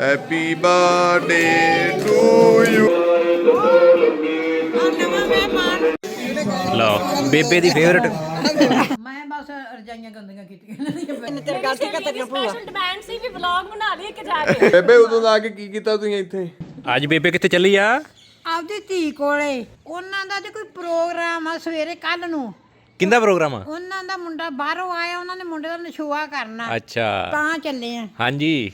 Happy birthday to you ਲਓ ਬੇਬੇ ਦੀ favourite ਮੈਂ ਬਸ ਰਜਾਈਆਂ ਗੰਦੀਆਂ ਕੀਤੀਆਂ। ਤੇਰੇ ਗੱਲ ਤੇ ਤੇਰੀਆਂ ਭੂਆ। ਸਪੈਸ਼ਲ ਡਿਮਾਂਡ ਸੀ ਵੀ ਵਲੌਗ ਬਣਾ ਲਈ ਇੱਕ ਜਾ ਕੇ। ਬੇਬੇ ਉਦੋਂ ਦਾ ਆ ਕੇ ਕੀ ਕੀਤਾ ਤੁਸੀਂ ਇੱਥੇ? ਅੱਜ ਬੇਬੇ ਕਿੱਥੇ ਚੱਲੀ ਆ? ਆਪਦੀ ਧੀ ਕੋਲੇ। ਉਹਨਾਂ ਦਾ ਤੇ ਕੋਈ ਪ੍ਰੋਗਰਾਮ ਆ ਸਵੇਰੇ ਕੱਲ ਨੂੰ। ਕਿੰਦਾ ਪ੍ਰੋਗਰਾਮ ਆ? ਉਹਨਾਂ ਦਾ ਮੁੰਡਾ ਬਾਹਰੋਂ ਆਇਆ ਉਹਨਾਂ ਨੇ ਮੁੰਡੇ ਦਾ ਨਸ਼ੂਆ ਕਰਨਾ। ਅੱਛਾ। ਤਾਂ ਚੱਲੇ ਆ। ਹਾਂਜੀ।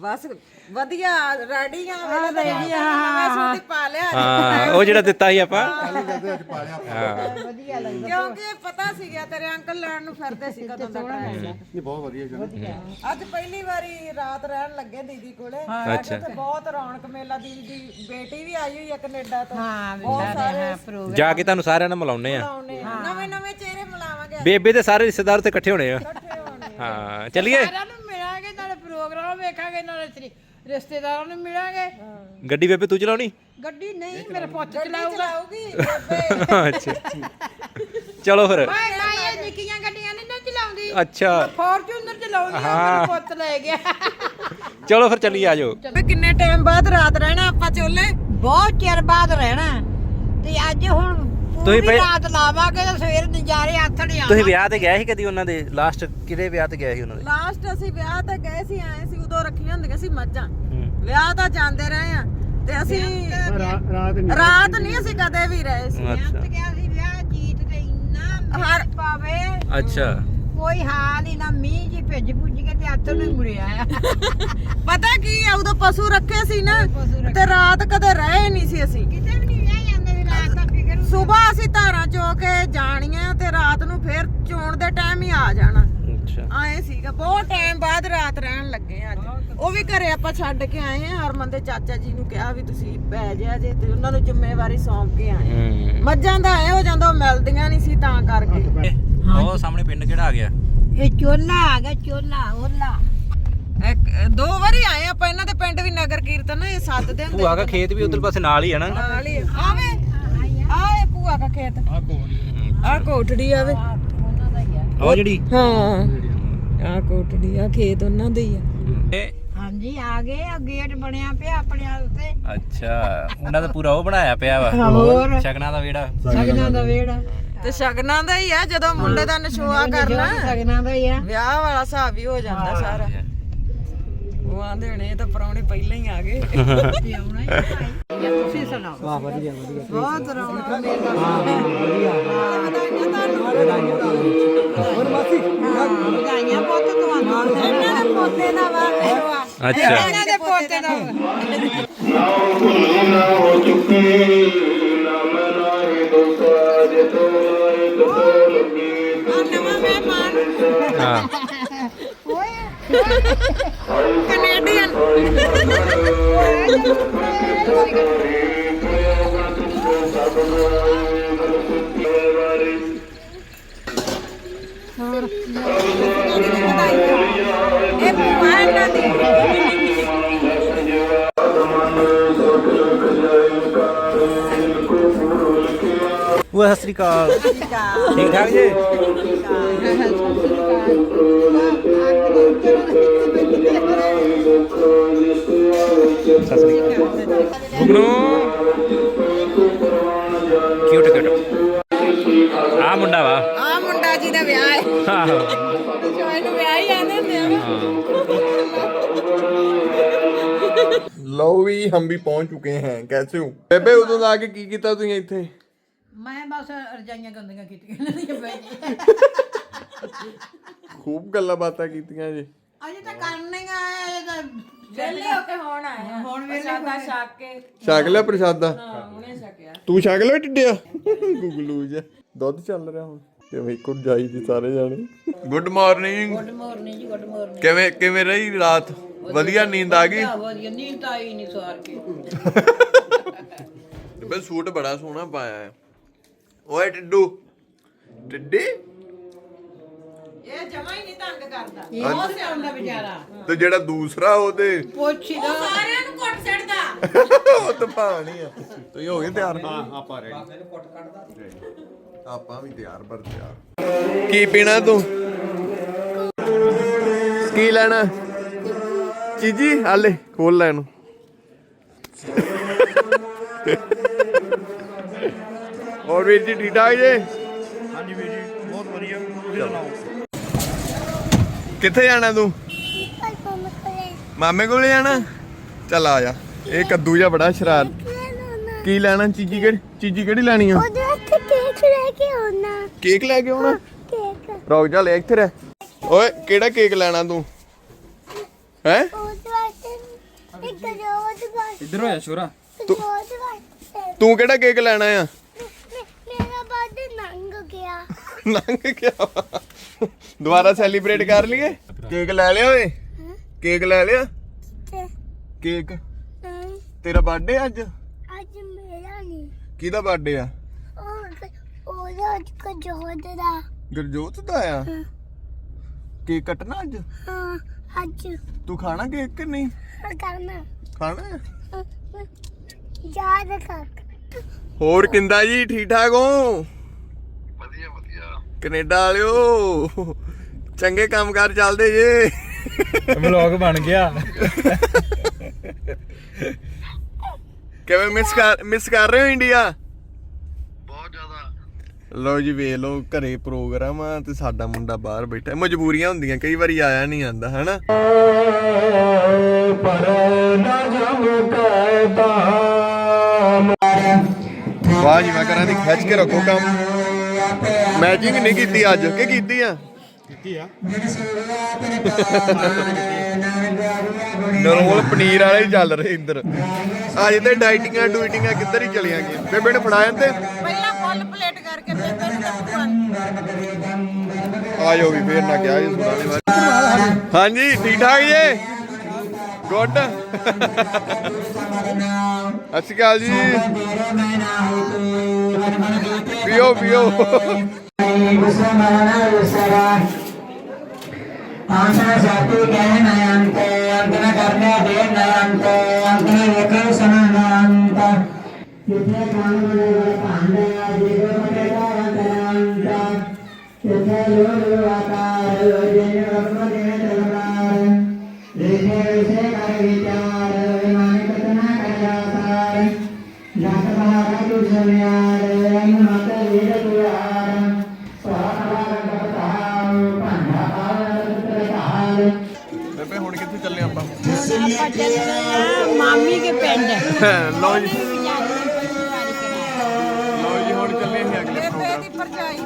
ਬਸ ਵਧੀਆ ਰੈਡੀਆਂ ready ਵੇਲੇ ਆ, ਨਵੇਂ ਸੂਟ ਪਾ ਲਿਆ। ਹਾਂ ਉਹ ਜਿਹੜਾ ਦਿੱਤਾ ਸੀ ਆਪਾਂ। ਹਾਂ। ਕਿਉਂਕਿ ਇਹ ਪਤਾ ਸੀਗਾ ਤੇਰੇ ਅੰਕਲ ਲੈਣ ਨੂੰ ਫਿਰਦੇ ਸੀ ਕਦੋਂ ਦਾ ਨਹੀਂ ਬਹੁਤ ਵਧੀਆ ਅੱਜ ਪਹਿਲੀ ਵਾਰੀ ਰਾਤ ਰਹਿਣ ਲੱਗੇ ਦੀਦੀ ਕੋਲੇ। ਅੱਛਾ। ਤੇ ਬਹੁਤ ਰੌਣਕ ਮੇਲਾ ਦੀਦੀ ਦੀ ਬੇਟੀ ਵੀ ਆਈ ਹੋਈ ਆ ਕੈਨੇਡਾ ਤੋਂ। ਹਾਂ ਹਾਂ ਪ੍ਰੋਗਰਾਮ ਜਾ ਕੇ ਤੁਹਾਨੂੰ ਸਾਰਿਆਂ ਨਾਲ ਮਿਲਾਉਨੇ ਆ। ਨਵੇਂ ਨਵੇਂ ਚਿਹਰੇ ਮਿਲਾਵਾਂਗੇ ਬੇਬੇ ਦੇ ਸਾਰੇ ਰਿਸ਼ਤੇਦਾਰ ਉੱਤੇ ਇਕੱਠੇ ਹੋਣੇ ਆ। ਹਾਂ ਚੱਲੀਏ। ਸਾਰਿਆਂ ਨੂੰ ਪ੍ਰੋਗਰਾਮ ਵੇਖਾਂਗੇ ਨਾਲੇ ਸ੍ਰੀ- ਰਿਸ਼ਤੇਦਾਰਾਂ ਨੂੰ ਮਿਲਾਂਗੇ। ਗੱਡੀ ਬੇਬੇ ਤੂੰ ਚਲਾਉਣੀ? ਗੱਡੀ ਨਹੀਂ ਮੇਰਾ ਪੁੱਤ ਚਲਾਊਗਾ। ਚਲਾਉਗੀ ਬੇਬੇ ਅੱਛਾ ਚਲੋ ਫਿਰ। ਮੈਂ ਇਹ ਨਿੱਕੀਆਂ ਗੱਡੀਆਂ ਨਹੀਂ ਨਾ ਚਲਾਉਂਦੀ। ਅੱਛਾ। ਫੋਰਚੂਨਰ ਚਲਾਉਂਦੀ ਆ ਮੇਰਾ ਪੁੱਤ ਲੈ ਗਿਆ। ਚਲੋ ਫਿਰ ਚੱਲੀ ਆਜੋ ਵੀ ਕਿੰਨੇ ਟਾਈਮ ਬਾਅਦ ਰਾਤ ਰਹਿਣਾ ਆਪਾਂ ਚੋਲੇ? ਬਹੁਤ ਚਿਰ ਬਾਅਦ ਰਹਿਣਾ। ਤੇ ਅੱਜ ਹੁਣ ਤੁਸੀਂ ਪੂਰੀ ਪਹਿ- ਰਾਤ ਲਾਵਾਂਗੇ ਤੇ ਸਵੇਰ ਨਜ਼ਾਰੇ ਆਥਣੇ ਆ ਤੁਸੀਂ ਵਿਆਹ ਤੇ ਗਏ ਸੀ ਕਦੀ ਉਹਨਾਂ ਦੇ? ਲਾਸਟ ਕਿਹੜੇ ਵਿਆਹ ਤੇ ਗਏ ਸੀ ਉਹਨਾਂ ਦੇ? ਲਾਸਟ ਅਸੀਂ ਵਿਆਹ ਤੇ ਗਏ ਸੀ ਆਏ ਸੀ ਉਦੋਂ ਰੱਖੀਆਂ ਹੁੰਦੀਆਂ ਸੀ ਮੱਝਾਂ। ਹੂੰ। ਵਿਆਹ ਤਾਂ ਜਾਂਦੇ ਰਹੇ ਆ। ਤੇ ਅਸੀਂ ਰਾਤ ਨਹੀਂ ਅਸੀਂ ਕਦੇ ਵੀ ਰਹੇ ਸੀ। ਅੱਛਾ। ਗਿਆ ਸੀ ਵਿਆਹ ਜੀਤ ਤੇ ਇੰਨਾ ਹਰ- ਮੀਂਹ ਪਾਵੇ। ਅੱਛਾ। ਕੋਈ ਹਾਲ ਹੀ ਨਾ ਮੀਂਹ ਜੀ ਭਿੱਜ ਭੁੱਜ ਕੇ ਤੇ ਹੱਥ ਨੂੰ ਹੀ ਮੁੜਿਆ। ਆ ਪਤਾ ਕੀ ਆ ਉਦੋਂ ਪਸ਼ੂ ਰੱਖੇ ਸੀ ਨਾ ਪਸ਼ੂ ਰੱਖੇ। ਤੇ ਰਾਤ ਕਦੇ ਰਹੇ ਨਹੀਂ ਸੀ ਅਸੀਂ। ਕਿਤੇ ਵੀ ਨਹੀਂ ਵਿਆਹ ਜਾਂਦੇ ਸੀ ਰਾਤ ਦਾ ਫਿਕਰ ਸਵੇਰ ਅਸੀਂ ਧਾਰਾਂ ਚੋ ਕੇ ਜਾਣੀਆਂ ਤੇ ਰਾਤ ਨੂੰ ਫੇਰ ਚੋਣ ਦੇ ਟਾਈਮ ਹੀ ਆ ਜਾਣਾ। ਅੱਛਾ। ਆਏ ਸੀਗਾ। ਬਹੁਤ ਟਾਈਮ ਬਾਅਦ ਰਾਤ ਰਹਿਣ ਲੱਗੇ ਆ ਅੱਜ। ਉਹ ਵੀ ਘਰੇ ਆਪਾਂ ਛੱਡ ਕੇ ਆਏ ਆ ਹਰਮਨ ਦੇ ਚਾਚਾ ਜੀ ਨੂੰ ਕਿਹਾ ਵੀ ਤੁਸੀਂ ਪੈ ਜਿਆ ਜੇ ਤੇ ਉਹਨਾਂ ਨੂੰ ਜ਼ਿੰਮੇਵਾਰੀ ਸੌਂਪ ਕੇ ਆਏ ਮੱਝਾਂ ਦਾ ਐ ਹੋ ਜਾਂਦਾ ਉਹ ਮਿਲਦੀਆਂ ਨਹੀਂ ਸੀ ਤਾਂ ਕਰਕੇ। ਉਹ ਸਾਹਮਣੇ ਪਿੰਡ ਕਿਹੜਾ ਆ ਗਿਆ? ਇਹ ਚੋਲਾ ਆ ਗਿਆ ਚੋਲਾ ਓਲਾ ਇੱਕ ਦੋ ਵਾਰੀ ਆਏ ਆਪਾਂ। ਇਹਨਾਂ ਦੇ ਪਿੰਡ ਵੀ ਨਗਰ ਕੀਰਤਨ ਇਹ ਸੱਦਦੇ ਹੁੰਦੇ ਭੂਆ ਦਾ ਖੇਤ ਵੀ ਉਧਰ ਪਾਸੇ ਨਾਲ ਹੀ ਹੈ ਨਾ। ਨਾਲ ਹੀ ਆਵੇ ਭੂਆ ਦਾ ਖੇਤ। ਆ। ਕੋਠੜੀ ਆਵੇ ਉਹ ਜਿਹੜੀ? ਹਾਂ। ਆ ਕੋਠੜੀ ਆ ਖੇਤ ਉਹਨਾਂ ਦੇ ਹੀ ਆ। ਹਾਂਜੀ ਆ ਗਏ ਆ ਗੇਟ ਬਣਿਆ ਪਿਆ ਆਪਣੇ ਉੱਤੇ ਅੱਛਾ ਉਹਨਾਂ ਦਾ ਪੂਰਾ ਉਹ ਬਣਾਇਆ ਪਿਆ ਵਾ? ਹੋਰ। ਸ਼ਗਨਾਂ ਦਾ ਵਿਹੜਾ? ਸਗਨਾਂ ਦਾ ਵੇੜਾ ਤੇ ਸ਼ਗਨਾਂ ਦਾ ਹੀ ਆ ਜਦੋਂ ਮੁੰਡੇ ਦਾ ਨਸ਼ੋਆ ਕਰਨਾ। ਸਗਨਾਂ ਦਾ ਹੀ ਆ। ਵਿਆਹ ਵਾਲਾ ਹਿਸਾਬ ਹੀ ਹੋ ਜਾਂਦਾ ਸਾਰਾ। ਉਹ ਆਂਦੇ ਹਣੇ ਇਹ ਤਾਂ ਪਰੌਣੇ ਪਹਿਲਾਂ ਹੀ ਆ ਗਏ। ਤੇ ਆਉਣਾ ਹੀ ਆ ਭਾਈ। ਜਾਂ ਤੁਸੀਂ ਸੁਣਾਓ। ਵਾਹ ਵਧੀਆ ਵਧੀਆ। ਬਹੁਤ ਰੌਣਕ ਮੇਲਾ ਹਾਂ ਵਧੀਆ। ਹੋਰ ਮਾਸੀ ਵਧਾਈਆਂ ਬਹੁਤ ਤੁਹਾਨੂੰ। ਇਹਨਾਂ ਦੇ ਪੋਤੇ ਦਾ ਵਾ ਨਸ਼ੋਆ ਅੱਛਾ। ਇਹਨਾਂ ਦੇ ਪੋਤੇ ਦਾ ਆ ਨਵਾਂ ਮਹਿਮਾਨ। ਹਾਂ। ਕੈਨੇਡੀਅਨ। ਇਹ ਭੂਆ ਸਤਿ ਸ੍ਰੀ ਅਕਾਲ। ਠੀਕ ਠਾਕ ਜੀ? ਸਤਿ ਸ੍ਰੀ ਅਕਾਲ ਗੁਗਨੋ ਕਿਊਟ ਕਿਊਟ ਆ ਮੁੰਡਾ ਵਾ। ਆ ਮੁੰਡਾ ਜੀ ਦਾ ਵਿਆਹ ਹੈ। ਆਹੋ। ਜੋਏ ਵਿਆਹ ਹੀ ਲਓ ਵੀ ਹਮ ਵੀ ਪਹੁੰਚ ਚੁੱਕੇ ਹਾਂ ਕੈਸੇ ਹੋ? ਬੇਬੇ ਉਦੋਂ ਲਾ ਕੇ ਕੀ ਕੀਤਾ ਤੁਸੀਂ ਇੱਥੇ? ਮੈਂ ਬਸ ਰਜਾਈਆਂ ਗੰਦੀਆਂ ਕੀਤੀਆਂ ਨਹੀਂ ਬਈ ਖੂਬ ਗੱਲਾਂ ਬਾਤਾਂ ਕੀਤੀਆਂ ਜੀ। ਅਜੇ ਤਾਂ ਕਰਨੀਆਂ ਆ ਇਹ ਤਾਂ ਵੇਲੇ ਹੋ ਕੇ ਹੁਣ ਆਏ ਆ। ਹੁਣ ਵੇਲੇ ਦਾ ਛੱਕ ਕੇ। ਛਕ ਲਿਆ ਪ੍ਰਸ਼ਾਦਾ? ਛਕਿਆ। ਤੂੰ ਛਕ ਲਿਆ ਟਿੱਡਿਆ? ਗੁਗਲੂ ਜਿਹਾ। ਦੁੱਧ ਚੱਲ ਰਿਹਾ ਹੁਣ। ਤੇ ਵੇ ਕੁੜ ਜਾਈ ਜੀ ਸਾਰੇ ਜਾਣੇ। Good morning. ਗੁੱਡ ਮਾਰਨਿੰਗ ਜੀ ਗੁੱਡ ਮਾਰਨਿੰਗ। ਕਿਵੇਂ ਕਿਵੇਂ ਰਹੀ ਰਾਤ? ਵਧੀਆ ਨੀਂਦ ਆ ਗਈ? ਵਧੀਆ ਨੀਂਦ ਤਾਂ ਆਈ ਨਹੀਂ ਸਵਾਰ ਕੇ। ਬੇ ਸੂਟ ਬੜਾ ਸੋਹਣਾ ਪਾਇਆ ਹੈ ਓਏ ਟਿੱਡੂ। ਟਿੱਡੀ? ਇਹ ਜਮਾ ਹੀ ਨਹੀਂ ਤੰਗ ਕਰਦਾ। ਇਹ ਸਿਆਉਂਦਾ ਵਿਚਾਰਾ। ਤੇ ਜਿਹੜਾ ਦੂਸਰਾ ਉਹਦੇ ਪੁੱਛੀ ਦਾ। ਸਾਰਿਆਂ ਨੂੰ ਘੁੱਟ ਛੱਡਦਾ। ਉਹ ਤੂਫਾਨ ਹੀ ਆ। ਤੁਸੀਂ ਹੋ ਗਏ ਤਿਆਰ? ਹਾਂ ਆਪਾਂ ਰੈਡੀ ਆਪਾਂ ਵੀ ਤਿਆਰ ਪਰ ਤਿਆਰ। ਕੀ ਪੀਣਾ ਤੂੰ? ਕੀ ਲੈਣਾ? ਚੀਜੀ? ਹਾਲੇ ਖੋਲ ਲੈ ਇਹਨੂੰ। ਹੋਰ ਵੀਰ ਜੀ ਠੀਕ ਠਾਕ ਜੀ? ਹਾਂਜੀ ਵੀਰ ਜੀ ਬਹੁਤ ਵਧੀਆ। ਤੁਸੀਂ ਸੁਣਾਓ? ਕਿੱਥੇ ਜਾਣਾ ਤੂੰ? ਮਾਮੇ ਕੋਲੇ ਜਾਣਾ? ਚੱਲ ਆ ਜਾ। ਇਹ ਕੱਦੂ ਜਿਹਾ ਬੜਾ ਸ਼ਰਾਰ। ਕੀ ਲੈਣਾ? ਚੀਜੀ ਕਿਹੜੀ ਚੀਜੀ ਕਿਹੜੀ ਲੈਣੀ ਆ? ਉਹਦੇ ਵਾਸਤੇ ਕੇਕ ਲੈ ਕੇ ਆਉਣਾ। ਕੇਕ ਲੈ ਕੇ ਆਉਣਾ? ਕੇਕ ਰੁਕ ਜਾ ਲੈ ਇੱਥੇ ਰਹਿ। ਓਏ ਕਿਹੜਾ ਕੇਕ ਲੈਣਾ ਤੂੰ? ਹੈ? ਉਹਦੇ ਵਾਸਤੇ ਇੱਕ ਰੋਜ਼ ਵਾਸਤੇ। ਇੱਧਰ ਹੋ ਜਾ ਸ਼ੋਰਾ ਤੂੰ ਕਿਹੜਾ ਕੇਕ ਲੈਣਾ ਆ ਮੇ- ਮੇਰਾ ਬਰਥਡੇ ਲੰਘ ਗਿਆ ਲੰਘ ਗਿਆ। ਵਾ। ਦੁਬਾਰਾ ਸੈਲੀਬ੍ਰੇਟ ਕਰ ਲਈਏ? ਕੇਕ ਲੈ ਲਿਆ ਓਏ? ਕੇਕ ਲੈ ਲਿਆ? ਤੇ ਕੇਕ ਨਹੀਂ ਤੇਰਾ ਬਰਥਡੇ ਅੱਜ? ਅੱਜ ਮੇਰਾ ਨਹੀਂ ਕਿਹਦਾ ਬਰਥਡੇ ਆ? ਉਹ ਉਹਦਾ ਅੱਜ ਕਜੋਦ ਦਾ। ਗੁਰਜੋਤ ਦਾ ਆ? ਹਾਂ। ਕੇਕ ਕੱਟਣਾ ਅੱਜ? ਹਾਂ ਅੱਜ। ਤੂੰ ਖਾਣਾ ਕੇਕ ਕਿ ਨਹੀਂ? ਕਰਨਾ ਖਾਣਾ। ਆ? ਯਾਦ ਕਰ ਹੋਰ ਕਿੰਦਾ ਜੀ ਠੀਕ ਠਾਕ ਹੋ? ਕੈਨੇਡਾ ਵਾਲਿਓ। ਚੰਗੇ ਕੰਮਕਾਰ ਚੱਲਦੇ ਜੇ। ਵਲੌਗ ਬਣ ਗਿਆ। ਕਿਵੇਂ ਮਿਸ ਕਰ ਮਿਸ ਕਰ ਰਹੇ ਹੋ ਇੰਡੀਆ ਬਹੁਤ ਜ਼ਿਆਦਾ। ਲਓ ਜੀ ਵੇਖ ਲਓ ਘਰੇ ਪ੍ਰੋਗਰਾਮ ਆ ਤੇ ਸਾਡਾ ਮੁੰਡਾ ਬਾਹਰ ਬੈਠਾ। ਮਜਬੂਰੀਆਂ ਹੁੰਦੀਆਂ ਕਈ ਵਾਰੀ ਆਇਆ ਨਹੀਂ ਆਂਦਾ ਹਨਾ? ਵਾਹ ਜੀ ਮੈਂ ਕਰਾਂ ਦੀ ਖਿੱਚ ਕੇ ਰੱਖੋ ਕੰਮ। ਮੈਚਿੰਗ ਨਹੀਂ ਕੀਤੀ ਅੱਜ। ਕਿ ਕੀਤੀ ਆ? ਕੀਤੀ ਆ। ਨਰੋਲ ਪਨੀਰ ਵਾਲੇ ਹੀ ਚੱਲ ਰਹੇ ਇੰਦਰ। ਅੱਜ ਤੇ ਡਾਈਟਿੰਗਾਂ ਡੂਇਟਿੰਗਾਂ ਕਿੱਧਰ ਹੀ ਚਲੀਆਂ ਗਈਆਂ? ਬੇਬੇ ਨੇ ਫੜਾ ਜਾਂਦੇ ਪਹਿਲਾਂ ਫੁੱਲ ਪਲੇਟ ਕਰਕੇ ਦੱਸੂਗਾ। ਆਜੋ ਵੀ ਫੇਰ ਨਾ ਕਿਹਾ ਜੀ ਸੁਣਾ ਦੇ ਬਾਅਦ ਹਾਂਜੀ ਠੀਕ ਠਾਕ ਜੀ? ਗੁੱਡ ਅੱਛੀ ਗੱਲ ਜੀ। ਪੀਓ ਪੀਓ ਆਸਾ ਸਾਤੂ ਕਹਿ ਅੰਤ ਨਾ ਕਰਨੇ ਦੇ ਨਯੰਤ ਅੰਤਨ ਨਾ ਸਨਨੰਤ ਜਿਥੇ ਕਾਨ ਮਨੇ ਭਾਂਡੇ ਆਪਾਂ ਚੱਲੇ ਆ ਮਾਮੀ ਕੇ ਪਿੰਡ ਲਓ ਜੀ। ਲਓ ਜੀ ਹੁਣ ਚੱਲੇ ਅਸੀਂ ਅਗਲੇ ਬੇਬੇ ਪ੍ਰੋਗਰਾਮ ਦੀ ਪਰਜਾਈ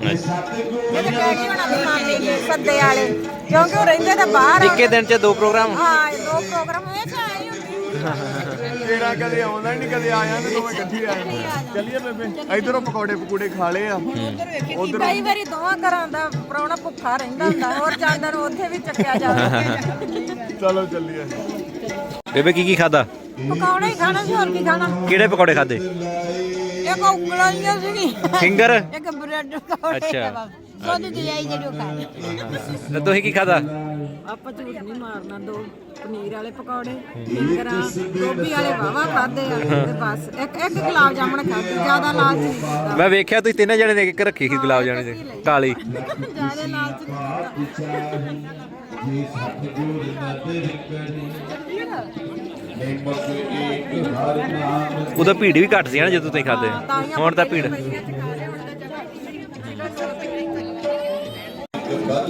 ਜਿਹੜੇ ਕਹਿ ਗਈ ਹੁਣ ਆਪਣੀ ਮਾਮੀ ਦੇ ਸੱਦੇ ਵਾਲੇ ਕਿਉਂਕਿ ਉਹ ਰਹਿੰਦੇ ਤਾਂ ਬਾਹਰ ਆ ਇੱਕੇ ਦਿਨ 'ਚ ਦੋ ਪ੍ਰੋਗਰਾਮ? ਹਾਂ ਦੋ ਪ੍ਰੋਗਰਾਮ ਤੇਰਾ ਕਦੇ ਆਉਂਦਾ ਹੀ ਨਹੀਂ ਕਦੇ ਆਇਆ ਤੇ ਦੋਵੇਂ ਇਕੱਠੇ ਆਏ। ਚੱਲੀਏ ਬੇਬੇ। ਇਧਰੋਂ ਪਕੌੜੇ ਪਕੂੜੇ ਖਾ ਲਏ ਆ। ਉਧਰ ਕਈ ਵਾਰੀ ਦੋਵਾਂ ਘਰਾਂ ਦਾ ਪ੍ਰਾਹੁਣਾ ਭੁੱਖਾ ਰਹਿੰਦਾ ਹੁੰਦਾ ਹੋਰ ਜਾਂਦਾ ਨੂੰ ਉੱਥੇ ਵੀ ਚੱਕਿਆ ਜਾਂਦਾ ਚਲੋ ਚੱਲੀਏ। ਬੇਬੇ ਕੀ ਕੀ ਖਾਦਾ ਪਕਾਉਣਾ ਹੀ ਖਾਣਾ ਸੀ ਹੋਰ ਕੀ ਖਾਣਾ? ਕਿਹੜੇ ਪਕੌੜੇ ਖਾਦੇ ਇੱਕ ਉਂਗਲਾਂ ਜੀਆਂ ਸੀਗੀ ਫਿੰਗਰ? ਇੱਕ ਬ੍ਰੈਡ ਪਕੌੜੇ ਅੱਛਾ। ਜਿਹੜੀ ਖਾ ਤੇ ਤੁਸੀਂ ਕੀ ਖਾਦਾ ਆਪਾਂ ਝੂਠ ਨਹੀਂ ਮਾਰਨਾ ਦੋ ਪਨੀਰ ਵਾਲੇ ਪਕੌੜੇ ਫਿੰਗਰਾਂ ਗੋਭੀ ਵਾਲੇ ਵਾਵਾ ਖਾਦੇ ਆ ਤੇ ਬਸ। ਇੱਕ ਇੱਕ ਗੁਲਾਬ ਜਾਮਣ ਖਾਦੇ ਜ਼ਿਆਦਾ ਲਾਲਚ ਨਹੀਂ ਕੀਤਾ। ਮੈਂ ਵੇਖਿਆ ਤੁਸੀਂ ਤਿੰਨੇ ਜਣੇ ਨੇ ਇੱਕ ਰੱਖੀ ਸੀ ਗੁਲਾਬ ਜਾਮਣ ਦੀ ਕਾਲੀ। ਜ਼ਿਆਦਾ ਲਾਲਚ ਨਹੀਂ ਕੀਤਾ। ਉਦੋਂ ਭੀੜ ਵੀ ਘੱਟ ਸੀ ਨਾ ਜਦੋਂ ਤੁਸੀਂ ਖਾਦੇ ਹੁਣ ਤਾਂ ਭੀੜ।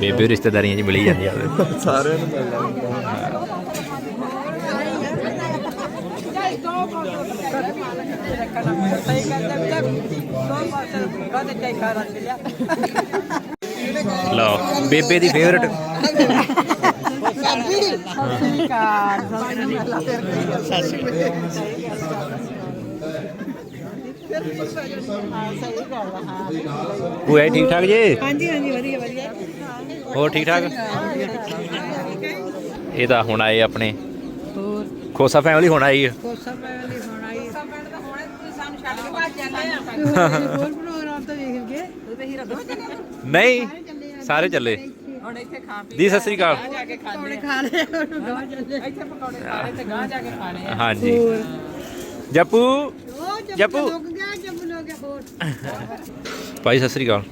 ਬੇਬੇ ਰਿਸ਼ਤੇਦਾਰੀਆਂ 'ਚ ਮਿਲੀ ਜਾਂਦੀ ਆ ਸਾਰਿਆਂ ਨੂੰ ਮਿਲਣਾ ਲਓ ਬੇਬੇ ਦੀ ਫੇਵਰਟ ਭੂਆ ਜੀ ਠੀਕ ਠਾਕ ਜੀ? ਹਾਂਜੀ ਹਾਂਜੀ ਵਧੀਆ ਵਧੀਆ। ਹੋਰ ਠੀਕ ਠਾਕ? ਇਹ ਤਾਂ ਹੁਣ ਆਏ ਆਪਣੇ। ਖੋਸਾ ਫੈਮਿਲੀ ਹੁਣ ਆਈ ਹੈ ਕੋਸਾ ਹੁਣ ਆਈ। ਹੋਰ ਪ੍ਰੋਗਰਾਮ ਤਾਂ ਵੇਖ ਹੀਰਾ ਨਹੀਂ ਸਾਰੇ ਚੱਲੇ। ਹੁਣ ਇੱਥੇ ਖਾ ਪੀ ਦੀ ਸਤਿ ਸ੍ਰੀ ਅਕਾਲ। ਜਾ ਕੇ ਖਾਣੇ ਖਾ ਲਿਆ ਉਹਨੂੰ ਗਾਹ ਚੱਲੇ ਇੱਥੇ ਪਕੌੜੇ ਖਾ ਲਏ ਤੇ ਗਾਂ ਜਾ ਕੇ ਖਾਣੇ ਆ। ਹਾਂਜੀ। ਜੱਪੂ। ਜੱਪੂ। ਲੁਕ ਗਿਆ ਜੱਬ ਲੁਕ ਗਿਆ ਹੋਰ ਭਾਈ ਸਤਿ ਸ੍ਰੀ ਅਕਾਲ।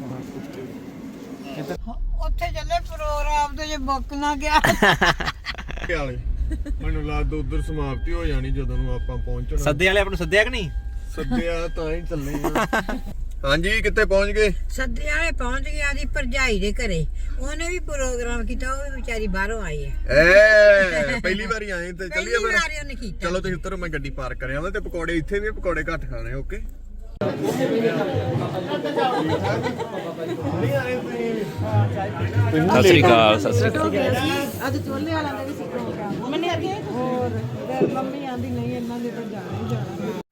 ਉੱਥੇ ਚੱਲੇ ਪ੍ਰੋਗਰਾਮ ਤੇ ਜੇ ਬੁੱਕ ਨਾ ਗਿਆ। ਵਾਲੇ ਮੈਨੂੰ ਲੱਗਦਾ ਉਧਰ ਸਮਾਪਤੀ ਹੋ ਜਾਣੀ ਜਦੋਂ ਨੂੰ ਆਪਾਂ ਪਹੁੰਚਣਾ। ਸੱਦੇ ਵਾਲੇ ਆਪ ਨੂੰ ਸੱਦਿਆ ਕਿ ਨਹੀਂ? ਸੱਦਿਆ ਤਾਂ ਹੀ ਚੱਲੇ ਆ। ਹਾਂਜੀ ਕਿੱਥੇ ਪਹੁੰਚ ਗਏ? ਸੱਦੇ ਵਾਲੇ ਪਹੁੰਚ ਗਿਆ ਜੀ ਭਰਜਾਈ ਦੇ ਘਰੇ। ਉਹਨੇ ਵੀ ਪ੍ਰੋਗਰਾਮ ਕੀਤਾ ਉਹ ਵੀ ਵਿਚਾਰੀ ਬਾਹਰੋਂ ਆਈ ਹੈ। ਏ ਪਹਿਲੀ ਵਾਰੀ ਆਏ ਤੇ ਚੱਲੀਏ ਪਹਿਲੀ ਫਿਰ। ਵਾਰੀ ਉਹਨੇ ਕੀਤਾ। ਚਲੋ ਤੁਸੀਂ ਉੱਤਰੋ ਮੈਂ ਗੱਡੀ ਪਾਰਕ ਕਰਿਆ ਵਾ ਤੇ ਪਕੌੜੇ ਇੱਥੇ ਵੀ ਪਕੌੜੇ ਘੱਟ ਖਾਣੇ ਓਕੇ? ਸਤਿ ਸ੍ਰੀ ਅਕਾਲ ਸਤਿ ਸ੍ਰੀ ਅਕਾਲ। ਅੱਜ ਚੋਲੇ ਵਾਲਿਆਂ ਦਾ ਵੀ ਸੀ ਪ੍ਰੋਗਰਾਮ। ਮੰਨੇ ਅੱਗੇ ਹੋਰ ਮੰਮੀ ਆਂਦੀ ਨਹੀਂ ਇਹਨਾਂ ਦੇ ਤਾਂ ਜਾਣਾ ਹੀ ਜਾਣਾ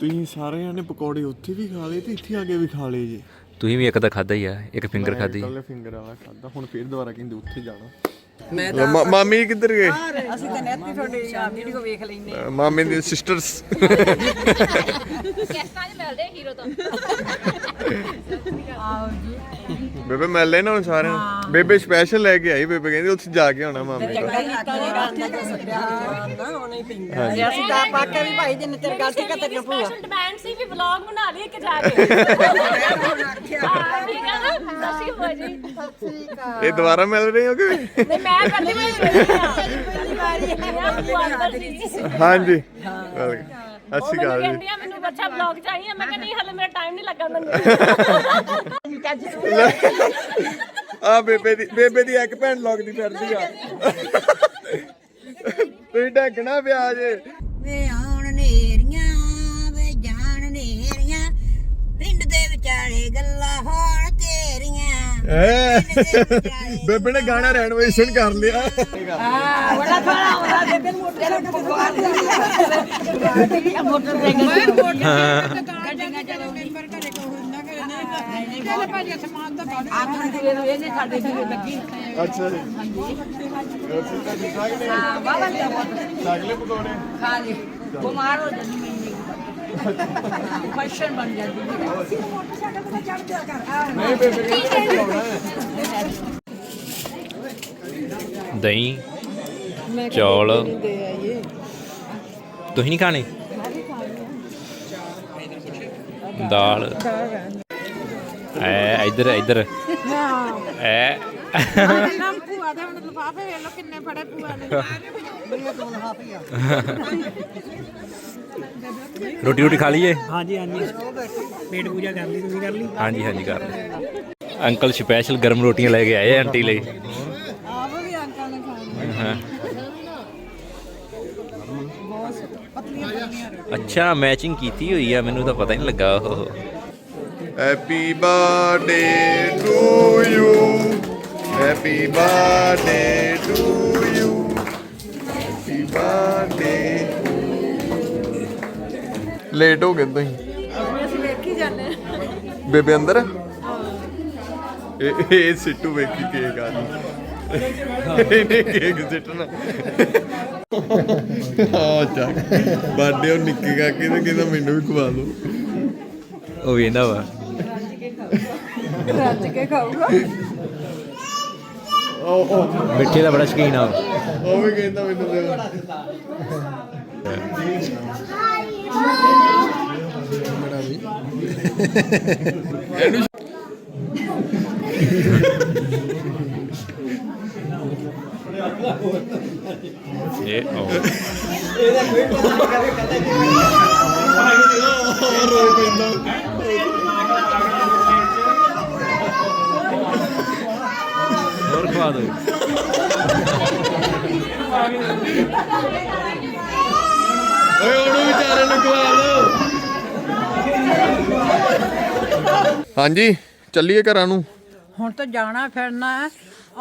ਤੁਸੀਂ ਸਾਰਿਆਂ ਨੇ ਪਕੌੜੇ ਉੱਥੇ ਵੀ ਖਾ ਲਏ ਤੇ ਇੱਥੇ ਆ ਕੇ ਵੀ ਖਾ ਲਏ ਜੀ। ਤੁਸੀਂ ਵੀ ਇੱਕ ਤਾਂ ਖਾਦਾ ਹੀ ਆ ਇੱਕ ਫਿੰਗਰ ਖਾਦੀ ਕੱਲੇ ਫਿੰਗਰ ਵਾਲਾ ਖਾਦਾ ਹੁਣ ਫੇਰ ਦੁਬਾਰਾ ਕਹਿੰਦੇ ਉੱਥੇ ਜਾਣਾ। ਮੈਂ ਤਾਂ ਮਾਮੀ ਕਿੱਧਰ ਗਏ? ਅਸੀਂ ਤਾਂ ਨੈਟ ਤੇ ਤੁਹਾਡੇ ਵੀਡੀਓ ਵੇਖ ਲੈਨੇ ਮਾਮੇ ਦੇ ਸਿਸਟਰਸ ਗੈਸਟਾਂ 'ਚ ਮਿਲਦੇ ਹੀਰੋ ਤੋਂ। ਬੇਬੇ ਮਿਲ ਲੈਣਾ ਹੁਣ ਸਾਰਿਆਂ ਨੂੰ। ਬੇਬੇ ਸਪੈਸ਼ਲ ਲੈ ਕੇ ਆਈ ਬੇਬੇ ਕਹਿੰਦੀ ਉੱਥੇ ਜਾ ਕੇ ਆਉਣਾ ਮਾਮੇ। ਕੋਲ ਜੇ ਅਸੀਂ ਤਾਂ ਪਾ ਕੇ ਵੀ ਭਾਈ ਜਿੰਨੇ ਤੇਰੇ ਗੱਲ ਠੀਕ ਤੇਰੀਆਂ ਭੂਆ। ਸਪੈਸ਼ਲ ਡਿਮਾਂਡ ਸੀ ਵੀ ਵਲੌਗ ਬਣਾ ਲਈ ਇੱਕ ਜਾ ਕੇ। ਹਾਂ ਠੀਕ ਹੈ ਨਾ? ਸਸੀ ਹੋ ਜੀ। ਇਹ ਦੁਬਾਰਾ ਮਿਲ ਰਹੇ ਹੋ ਕਿ ਨਹੀਂ ਮੈਂ ਮਿਲੀ ਆ ਪਹਿਲੀ ਵਾਰੀ। ਆ ਅੰਦਰ ਸੀ। ਹਾਂਜੀ। ਉਹ ਅੱਛੀ ਮੈਨੂੰ ਗੱਲ ਜੀ। ਕਹਿੰਦੀ ਆ ਮੈਨੂੰ ਬੱਚਾ ਵਲੌਗ ਚਾਹੀਏ। ਮੈਂ ਕਹਿੰਦੀ ਹਲੇ ਮੇਰਾ ਟਾਈਮ ਨਹੀਂ ਲੱਗਾ ਮੈਨੂੰ। ਆ ਬੇਬੇ ਦੀ ਬੇਬੇ ਦੀ ਇੱਕ ਭੈਣ ਲੱਗਦੀ ਫਿਰਦੀ ਆ। ਤੁਸੀਂ ਢੱਕਣਾ ਪਿਆ ਜੇ। ਐ। ਬੇਬੇ ਨੇ ਗਾਣਾ ਰੈਨੋਵੇਸ਼ਨ ਕਰ ਲਿਆ। ਬੜਾ ਥੋੜਾ ਹੁੰਦਾ ਬੇਬੇ ਨੂੰ ਮੋਟਰ ਤੇ ਮੋਟਰ ਤੇ ਗੱਡੀਆਂ ਚਲੋ ਮੈਂਬਰ ਘਰੇ ਕੋ ਹੁੰਦਾ ਕਿ ਨਹੀਂ ਚੱਲ ਭਾਜੀ ਸਮਾਨ ਤਾਂ ਬਾਅਦ ਆਖਣ ਦੀ ਵੇਲੇ ਇਹਨੇ ਸਾਡੇ ਦੀ ਲੱਗੀ ਅੱਛਾ ਜੀ। ਹਾਂ ਬਾਬਾ ਜੀ। ਸਾਗਲੇ ਪਕੌੜੇ ਖਾ ਲਈ। ਬਿਮਾਰ ਹੋ ਜਾਂਦੀ। ਮੈਨੂੰ ਫੈਸ਼ਨ ਬਣ ਜਾਂਦੀ ਨਹੀਂ ਬੇਬੇ ਕਹਿੰਦੀ ਖਵਾਉਣਾ ਹੈ ਦਹੀਂ ਚੌਲ। ਤੁਸੀਂ ਨਹੀਂ ਖਾਣੇ? ਦਾਲ। ਐ ਇੱਧਰ ਇੱਧਰ। ਐ। ਨਾਮ ਭੂਆ ਦੇ ਹੁਣ ਲਫਾਫੇ ਵੇਖ ਲੋ ਕਿੰਨੇ ਫੜੇ ਭੂਆ ਨੇ। ਰੋਟੀ ਰੋਟੀ ਖਾ ਲਈਏ? ਹਾਂਜੀ ਹਾਂਜੀ। ਪੇਟ ਪੂਜਾ ਕਰ ਲਈ ਤੁਸੀਂ ਕਰ ਲਈ? ਹਾਂਜੀ ਹਾਂਜੀ ਕਰ ਲਈ। ਅੰਕਲ ਸਪੈਸ਼ਲ ਗਰਮ ਰੋਟੀਆਂ ਲੈ ਕੇ ਆਏ ਆ ਆਂਟੀ ਲਈ। ਆਪ ਵੀ ਅੰਕਲ ਨੇ ਖਾਣੀ ਹਾਂ। ਅੱਛਾ ਮੈਚਿੰਗ ਕੀਤੀ ਹੋਈ ਆ ਮੈਨੂੰ ਤਾਂ ਪਤਾ ਹੀ ਨਹੀਂ ਲੱਗਾ ਉਹ। Happy birthday to you happy birthday to you birthday late ਹੋ ਗਏ ਤੁਸੀਂ? ਅਸੀਂ ਵੇਖੀ ਜਾਂਦੇ ਬੇਬੇ ਅੰਦਰ? ਇਹ ਇਹ ਸਿੱਟੂ ਵੇਖੀ ਕੇਕ ਆ। ਜੀ ਇਹਨੇ ਕੇਕ ਸਿੱਟਣਾ। ਆ ਚੱਕ। ਬਰਥਡੇ ਉਹ ਨਿੱਕੇ ਕਾਕੇ ਤੇ ਕਹਿੰਦਾ ਮੈਨੂੰ ਵੀ ਖਵਾ ਦਿਓ ਉਹ ਵੇਂਦਾ ਵਾ ਰੱਜ ਕੇ ਖਾਊਗਾ। ਉਹ ਉਹ ਮਿੱਠੇ ਦਾ ਬੜਾ ਸ਼ੌਕੀਨ ਆ ਉਹ। ਵੀ ਕਹਿੰਦਾ ਮੈਨੂੰ ਦਿਓ ਇਹ ਉਹ ਰੋ ਪੈਂਦਾ ਖਵਾ ਦੋ ਓਏ ਉਹਨੂੰ ਵਿਚਾਰੇ ਨੂੰ ਖਵਾ ਦਿਓ ਹਾਂਜੀ ਚੱਲੀਏ ਘਰਾਂ ਨੂੰ। ਹੁਣ ਤਾਂ ਜਾਣਾ ਫਿਰਨਾ ਹੈ।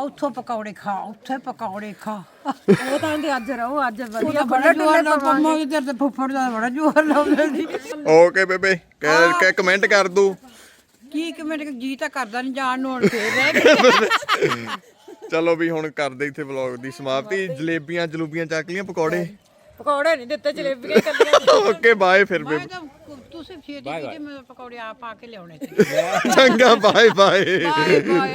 ਉੱਥੋਂ ਪਕੌੜੇ ਖਾ ਉੱਥੇ ਪਕੌੜੇ ਖਾ। ਉਹ ਤਾਂ ਕਹਿੰਦੇ ਅੱਜ ਰਹੋ ਅੱਜ ਵਧੀਆ ਬੜਾ ਜੋਰ ਨਾਲ ਪੰਮਾ ਇਧਰ ਤੇ ਫੁੱਫੜ ਦਾ ਬੜਾ ਜੋਰ ਲਾਉਂਦੇ ਸੀ। ਓਕੇ ਬੇਬੇ ਕਹਿ ਕਹਿ ਕਮੈਂਟ ਕਰ ਦੂ। ਕੀ ਕਿ ਮੇਰੇ ਜੀ ਤਾਂ ਕਰਦਾ ਨਹੀਂ ਜਾਣ ਨੂੰ ਹੁਣ। ਫੇਰ ਰਹਿ ਗਏ ਚਲੋ ਵੀ ਹੁਣ ਕਰਦੇ ਇੱਥੇ ਵਲੌਗ ਦੀ ਸਮਾਪਤੀ। ਜਲੇਬੀਆਂ ਜਲੂਬੀਆਂ ਚੱਕ ਲੀਆਂ ਪਕੌੜੇ। ਪਕੌੜੇ ਨਹੀਂ ਦਿੱਤੇ ਜਲੇਬੀਆਂ ਕੱਲੀਆਂ ਓਕੇ ਬਾਏ ਫਿਰ ਬੇਬੇ। ਤਾਂ ਤੁਸੀਂ ਛੇਤੀ ਕਿਤੇ ਮੈਂ ਪਕੌੜੇ ਆ ਪਾ ਕੇ ਲਿਆਉਣੇ ਸੀ। ਚੰਗਾ ਬਾਏ ਬਾਏ ਬਾਏ ਬਾਏ